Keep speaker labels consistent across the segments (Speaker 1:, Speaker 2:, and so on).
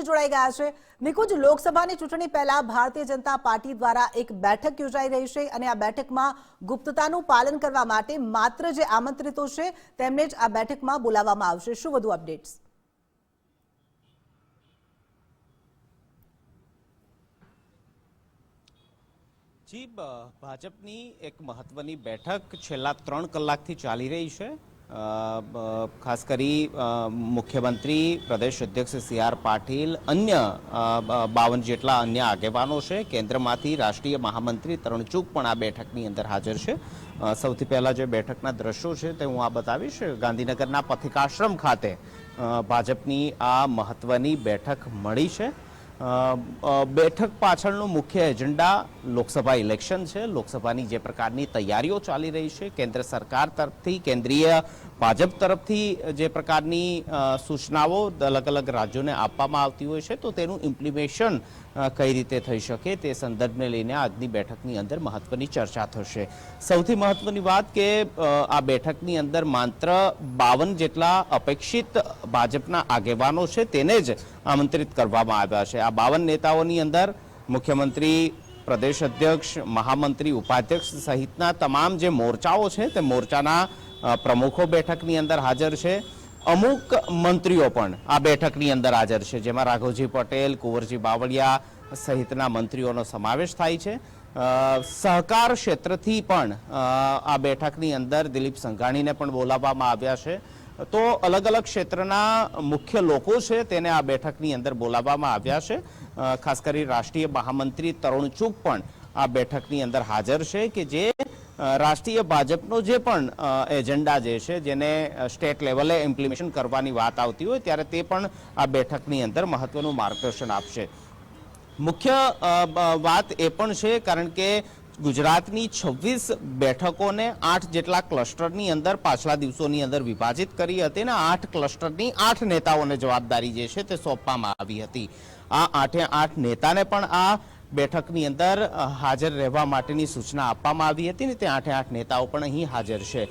Speaker 1: જોડાઈ ગયા છે. નિકુંજ, લોકસભાની ચૂંટણી પહેલા ભારતીય જનતા પાર્ટી દ્વારા એક બેઠક યોજાઈ રહી છે અને આ બેઠકમાં ગુપ્તતાનું પાલન કરવા માટે માત્ર જે આમંત્રિતો છે, તેમને જ આ બેઠકમાં બોલાવવામાં આવશે. શું વધુ અપડેટ્સ?
Speaker 2: જી ભાજપની એક મહત્વની બેઠક છેલ્લા ત્રણ કલાકથી ચાલી રહી છે. ખાસ કરી મુખ્યમંત્રી, પ્રદેશ અધ્યક્ષ સી આર પાટીલ, અન્ય બાવન જેટલા અન્ય આગેવાનો છે. કેન્દ્રમાંથી રાષ્ટ્રીય મહામંત્રી તરણચૂક પણ આ બેઠકની અંદર હાજર છે. સૌથી પહેલાં જે બેઠકના દ્રશ્યો છે તે હું આ બતાવીશ. ગાંધીનગરના પથિકાશ્રમ ખાતે ભાજપની આ મહત્વની બેઠક મળી છે. બેઠક પાછળનો મુખ્ય એજન્ડા લોકસભા ઇલેક્શન છે. લોકસભાની જે પ્રકારની તૈયારીઓ ચાલી રહી છે, કેન્દ્ર સરકાર તરફથી, કેન્દ્રીય ભાજપ તરફથી જે પ્રકારની સૂચનાઓ અલગ અલગ રાજ્યોને આપવામાં આવતી હોય છે, તો તેનું ઇમ્પ્લિમેશન કઈ રીતે થઈ શકે તે સંદર્ભને લઈને આજની બેઠકની અંદર મહત્વની ચર્ચા થશે. સૌથી મહત્વની વાત કે આ બેઠકની અંદર માત્ર બાવન જેટલા અપેક્ષિત ભાજપના આગેવાનો છે તેને જ આમંત્રિત કરવામાં આવ્યા છે. આ બાવન નેતાઓની અંદર મુખ્યમંત્રી, પ્રદેશ અધ્યક્ષ, મહામંત્રી, ઉપાધ્યક્ષ સહિતના તમામ જે મોરચાઓ છે તે મોરચાના પ્રમુખો બેઠકની અંદર હાજર છે. અમુક મંત્રીઓ પણ આ બેઠકની અંદર હાજર છે, જેમાં રાઘવજી પટેલ, કુંવરજી બાવળિયા સહિતના મંત્રીઓનો સમાવેશ થાય છે. સહકાર ક્ષેત્રથી પણ આ બેઠકની અંદર દિલીપ સંઘાણીને પણ બોલાવવામાં આવ્યા છે. તો અલગ અલગ ક્ષેત્રના મુખ્ય લોકો છે તેને આ બેઠકની અંદર બોલાવવામાં આવ્યા છે. ખાસ કરી રાષ્ટ્રીય મહામંત્રી તરુણ ચૂક પણ આ બેઠકની અંદર હાજર છે કે જે રાષ્ટ્રીય ભાજપનો જે પણ એજન્ડા જે છે, જેને સ્ટેટ લેવલે ઇમ્પ્લિમેશન કરવાની વાત આવતી હોય, ત્યારે તે પણ આ બેઠકની અંદર મહત્વનું માર્ગદર્શન આપશે. મુખ્ય વાત એ પણ છે, કારણ કે ગુજરાતની છવ્વીસ બેઠકોને આઠ જેટલા ક્લસ્ટરની અંદર પાછલા દિવસોની અંદર વિભાજિત કરી હતી અને આઠ ક્લસ્ટરની આઠ નેતાઓને જવાબદારી જે છે તે સોંપવામાં આવી હતી. આ આઠે આઠ નેતાને પણ આ બેઠકની અંદર હાજર રહેવા માટેની સૂચના આપવામાં આવી હતી ને તે આઠે આઠ નેતાઓ પણ અહીં હાજર છે.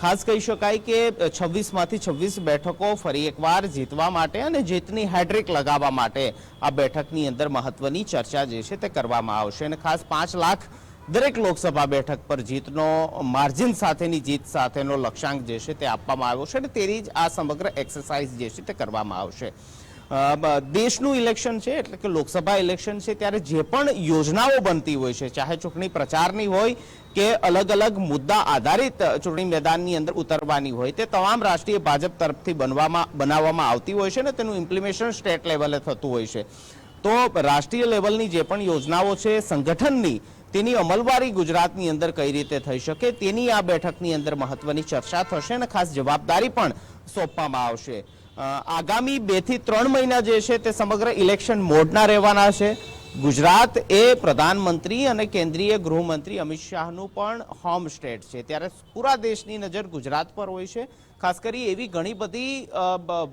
Speaker 2: ખાસ કહી શકાય કે છવ્વીસમાંથી છવ્વીસ બેઠકો ફરી એકવાર જીતવા માટે અને જીતની હેડ્રિક લગાવવા માટે આ બેઠકની અંદર મહત્વની ચર્ચા જે છે તે કરવામાં આવશે. અને ખાસ પાંચ લાખ દરેક લોકસભા બેઠક પર જીતનો, માર્જિન સાથેની જીત સાથેનો લક્ષ્યાંક જે છે તે આપવામાં આવ્યો છે અને તેની જ આ સમગ્ર એક્સરસાઇઝ જે છે તે કરવામાં આવશે. દેશનું ઇલેક્શન છે એટલે કે લોકસભા ઇલેક્શન છે ત્યારે જે પણ યોજનાઓ બનતી હોય છે, ચાહે ચૂંટણી પ્રચારની હોય કે અલગ અલગ મુદ્દા આધારિત ચૂંટણી મેદાનની અંદર ઉતરવાની હોય, તે તમામ રાષ્ટ્રીય ભાજપ તરફથી બનવામાં, બનાવવામાં આવતી હોય છે ને તેનું ઇમ્પ્લિમેશન સ્ટેટ લેવલે થતું હોય છે. તો રાષ્ટ્રીય લેવલની જે પણ યોજનાઓ છે, સંગઠનની, તેની અમલવારી ગુજરાતની અંદર કઈ રીતે થઈ શકે, તેની આ બેઠકની અંદર મહત્વની ચર્ચા થશે અને ખાસ જવાબદારી પણ સોંપવામાં આવશે. આગામી બેથી ત્રણ મહિના જે છે તે સમગ્ર ઇલેક્શન મોડના રહેવાના છે. ગુજરાત એ પ્રધાનમંત્રી અને કેન્દ્રીય ગૃહમંત્રી અમિત શાહનું પણ હોમ સ્ટેટ છે. ત્યારે પૂરા દેશની નજર ગુજરાત પર હોય છે. ખાસ કરી એવી ઘણી બધી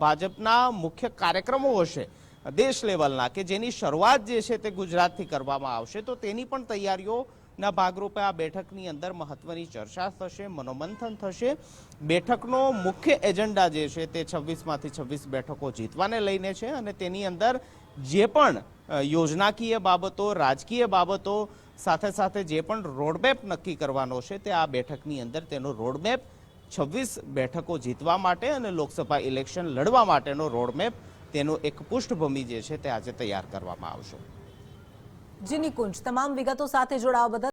Speaker 2: ભાજપના મુખ્ય કાર્યક્રમો હશે દેશ લેવલના કે જેની શરૂઆત જે છે તે ગુજરાતથી કરવામાં આવશે. તો તેની પણ તૈયારીઓના ભાગરૂપે આ બેઠકની અંદર મહત્વની ચર્ચા થશે, મનોમંથન થશે. બેઠકનો મુખ્ય એજન્ડા જે છે તે છવ્વીસમાંથી છવ્વીસ બેઠકો જીતવાને લઈને છે અને તેની અંદર જે પણ યોજનાકીય બાબતો, રાજકીય બાબતો, સાથે સાથે જે પણ રોડમેપ નક્કી કરવાનો છે તે આ બેઠકની અંદર તેનો રોડમેપ છવ્વીસ બેઠકો જીતવા માટે અને લોકસભા ઇલેક્શન લડવા માટેનો રોડમેપ તેનો એક પૃષ્ઠભૂમિ જે છે તે આજે તૈયાર કરવામાં આવશે.
Speaker 1: જી નિકુંજ તમામ વિગતો સાથે જોડાવા બદલ